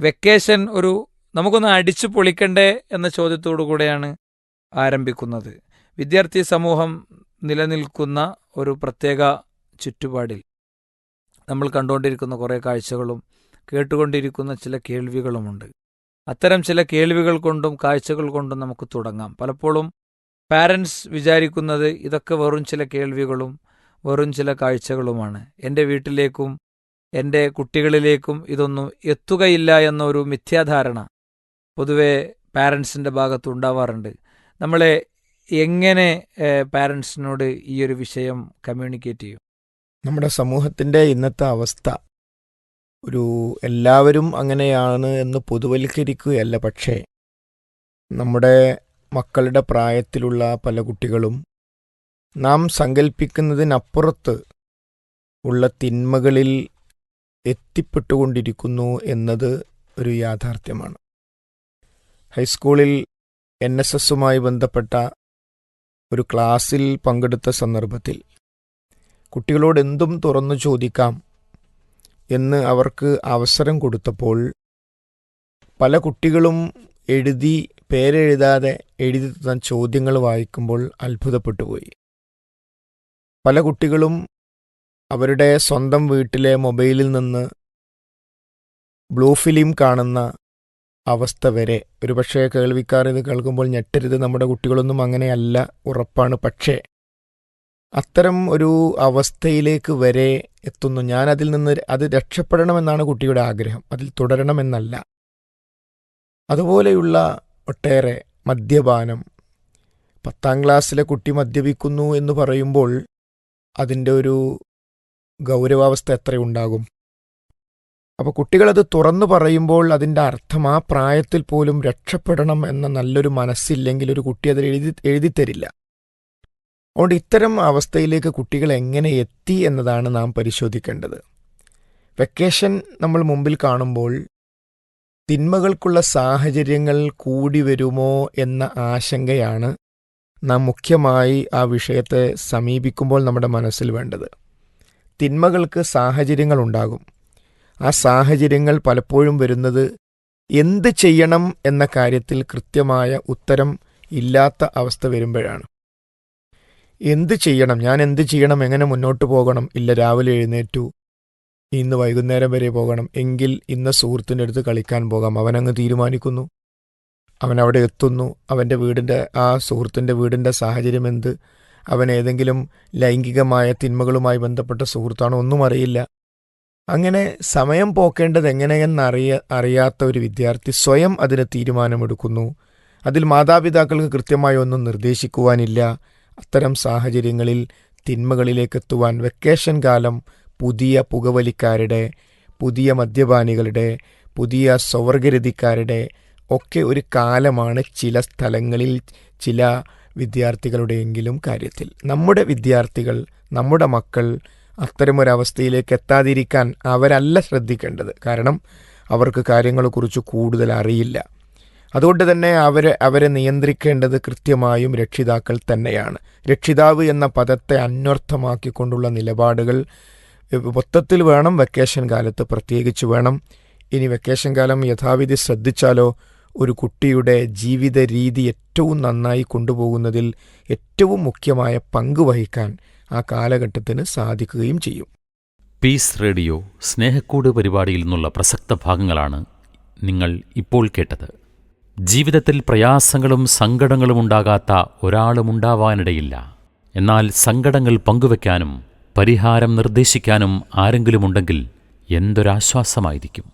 Vacation ഒരു നമുക്കൊന്ന് അടിച്ചു പൊളിക്കണ്ടേ എന്ന ചോദ്യത്തോടു കൂടെയാണ് ആരംഭിക്കുന്നത്. വിദ്യാർത്ഥി സമൂഹം നിലനിൽക്കുന്ന ഒരു പ്രത്യേക ചുറ്റുപാടിൽ നമ്മൾ കണ്ടുകൊണ്ടിരിക്കുന്ന കുറേ കാഴ്ചകളും കേട്ടുകൊണ്ടിരിക്കുന്ന ചില കേൾവികളുമുണ്ട്. അത്തരം ചില കേൾവികൾ കൊണ്ടും കാഴ്ചകൾ കൊണ്ടും നമുക്ക് തുടങ്ങാം. പലപ്പോഴും പാരൻസ് വിചാരിക്കുന്നത് ഇതൊക്കെ വെറും ചില കേൾവികളും വെറും ചില കാഴ്ചകളുമാണ്. എന്റെ വീട്ടിലേക്കും എന്റെ കുട്ടികളിലേക്കും ഇതൊന്നും എത്തുകയില്ല എന്നൊരു മിഥ്യാധാരണ പൊതുവെ പാരൻസിന്റെ ഭാഗത്ത് ഉണ്ടാവാറുണ്ട്. നമ്മളെ എങ്ങനെ പാരൻസിനോട് ഈ ഒരു വിഷയം കമ്മ്യൂണിക്കേറ്റ് ചെയ്യും? നമ്മുടെ സമൂഹത്തിന്റെ ഇന്നത്തെ അവസ്ഥ ഒരു എല്ലാവരും അങ്ങനെയാണ് എന്ന് പൊതുവൽക്കരിക്കുകയല്ല പക്ഷേ നമ്മുടെ മക്കളുടെ പ്രായത്തിലുള്ള പല കുട്ടികളും നാം സങ്കല്പിക്കുന്നതിനപ്പുറത്ത് ഉള്ള തിന്മകളിൽ എത്തിപ്പെട്ടുകൊണ്ടിരിക്കുന്നു എന്നത് ഒരു യാഥാർത്ഥ്യമാണ്. ഹൈസ്കൂളിൽ എൻ എസ് എസുമായി ബന്ധപ്പെട്ട ഒരു ക്ലാസ്സിൽ പങ്കെടുത്ത സന്ദർഭത്തിൽ കുട്ടികളോട് എന്തും തുറന്നു ചോദിക്കാം എന്ന് അവർക്ക് അവസരം കൊടുത്തപ്പോൾ പല കുട്ടികളും എഴുതി പേരെഴുതാതെ എഴുതി തന്ന ചോദ്യങ്ങൾ വായിക്കുമ്പോൾ അത്ഭുതപ്പെട്ടുപോയി. പല കുട്ടികളും അവരുടെ സ്വന്തം വീട്ടിലെ മൊബൈലിൽ നിന്ന് ബ്ലൂ ഫിലിം കാണുന്ന അവസ്ഥ വരെ. ഒരുപക്ഷെ കേൾവിക്കാർ ഇത് കേൾക്കുമ്പോൾ ഞെട്ടരുത്. നമ്മുടെ കുട്ടികളൊന്നും അങ്ങനെയല്ല ഉറപ്പാണ്. പക്ഷേ അത്തരം ഒരു അവസ്ഥയിലേക്ക് വരെ എത്തുന്നു. ഞാൻ അതിൽ നിന്ന് അത് രക്ഷപ്പെടണമെന്നാണ് കുട്ടിയുടെ ആഗ്രഹം. അതിൽ തുടരണമെന്നല്ല. അതുപോലെയുള്ള ഒട്ടേറെ മദ്യപാനം. പത്താം ക്ലാസ്സിലെ കുട്ടി മദ്യപിക്കുന്നു എന്ന് പറയുമ്പോൾ അതിന്റെ ഒരു ഗൗരവാവസ്ഥ എത്രയുണ്ടാകും? അപ്പോൾ കുട്ടികളത് തുറന്നു പറയുമ്പോൾ അതിന്റെ അർത്ഥം ആ പ്രായത്തിൽ പോലും രക്ഷപ്പെടണം എന്ന നല്ലൊരു മനസ്സില്ലെങ്കിൽ ഒരു കുട്ടി അത് എഴുതി എഴുതിത്തരില്ല അതുകൊണ്ട് ഇത്തരം അവസ്ഥയിലേക്ക് കുട്ടികൾ എങ്ങനെ എത്തി എന്നതാണ് നാം പരിശോധിക്കേണ്ടത്. വെക്കേഷൻ നമ്മൾ മുമ്പിൽ കാണുമ്പോൾ തിന്മകൾക്കുള്ള സാഹചര്യങ്ങൾ കൂടി വരുമോ എന്ന ആശങ്കയാണ് നാം മുഖ്യമായി ആ വിഷയത്തെ സമീപിക്കുമ്പോൾ നമ്മുടെ മനസ്സിൽ വേണ്ടത്. തിന്മകൾക്ക് സാഹചര്യങ്ങളുണ്ടാകും. ആ സാഹചര്യങ്ങൾ പലപ്പോഴും വരുന്നത് എന്ത് ചെയ്യണം എന്ന കാര്യത്തിൽ കൃത്യമായ ഉത്തരം ഇല്ലാത്ത അവസ്ഥ വരുമ്പോഴാണ്. എന്ത് ചെയ്യണം? ഞാൻ എന്ത് ചെയ്യണം? എങ്ങനെ മുന്നോട്ട് പോകണം? ഇല്ല രാവിലെ എഴുന്നേറ്റു. ഇന്ന് വൈകുന്നേരം വരെ പോകണം. എങ്കിൽ ഇന്ന് സുഹൃത്തിന്റെ അടുത്ത് കളിക്കാൻ പോകാം. അവനങ്ങ് തീരുമാനിക്കുന്നു. അവൻ അവിടെ എത്തുന്നു. അവന്റെ വീടിന്റെ ആ സുഹൃത്തിന്റെ വീടിന്റെ സാഹചര്യം എന്ത്? അവൻ ഏതെങ്കിലും ലൈംഗികമായ തിന്മകളുമായി ബന്ധപ്പെട്ട സുഹൃത്താണോ ഒന്നും അറിയില്ല. അങ്ങനെ സമയം പോക്കേണ്ടത് എങ്ങനെയെന്നറിയ അറിയാത്ത ഒരു വിദ്യാർത്ഥി സ്വയം അതിന് തീരുമാനമെടുക്കുന്നു. അതിൽ മാതാപിതാക്കൾക്ക് കൃത്യമായി ഒന്നും നിർദ്ദേശിക്കുവാനില്ല. അത്തരം സാഹചര്യങ്ങളിൽ തിന്മകളിലേക്ക് തിന്മകളിലേക്കെത്തുവാൻ വെക്കേഷൻ കാലം പുതിയ പുകവലിക്കാരുടെ പുതിയ മദ്യപാനികളുടെ പുതിയ സ്വവർഗരതിക്കാരുടെ ഒക്കെ ഒരു കാലമാണ് ചില സ്ഥലങ്ങളിൽ ചില വിദ്യാർത്ഥികളുടെയെങ്കിലും കാര്യത്തിൽ. നമ്മുടെ വിദ്യാർത്ഥികൾ നമ്മുടെ മക്കൾ അത്തരമൊരവസ്ഥയിലേക്ക് എത്താതിരിക്കാൻ അവരല്ല ശ്രദ്ധിക്കേണ്ടത്. കാരണം അവർക്ക് കാര്യങ്ങളെക്കുറിച്ച് കൂടുതൽ അറിയില്ല അതുകൊണ്ട് തന്നെ അവരെ അവരെ നിയന്ത്രിക്കേണ്ടത് കൃത്യമായും രക്ഷിതാക്കൾ തന്നെയാണ്. രക്ഷിതാവ് എന്ന പദത്തെ അന്വർത്ഥമാക്കിക്കൊണ്ടുള്ള നിലപാടുകൾ മൊത്തത്തിൽ വേണം വെക്കേഷൻ കാലത്ത് പ്രത്യേകിച്ച് വേണം. ഇനി വെക്കേഷൻ കാലം യഥാവിധി ശ്രദ്ധിച്ചാലോ ഒരു കുട്ടിയുടെ ജീവിത രീതി ഏറ്റവും നന്നായി കൊണ്ടുപോകുന്നതിൽ ഏറ്റവും മുഖ്യമായ പങ്ക് വഹിക്കാൻ ആ കാലഘട്ടത്തിന് സാധിക്കുകയും ചെയ്യും. പീസ് റേഡിയോ സ്നേഹക്കൂട് പരിപാടിയിൽ നിന്നുള്ള പ്രസക്ത ഭാഗങ്ങളാണ് നിങ്ങൾ ഇപ്പോൾ കേട്ടത്. ജീവിതത്തിൽ പ്രയാസങ്ങളും സങ്കടങ്ങളും ഉണ്ടാകാത്ത ഒരാളും ഉണ്ടാവാനിടയില്ല. എന്നാൽ സങ്കടങ്ങൾ പങ്കുവെക്കാനും പരിഹാരം നിർദ്ദേശിക്കാനും ആരെങ്കിലുമുണ്ടെങ്കിൽ എന്തൊരാശ്വാസമായിരിക്കും?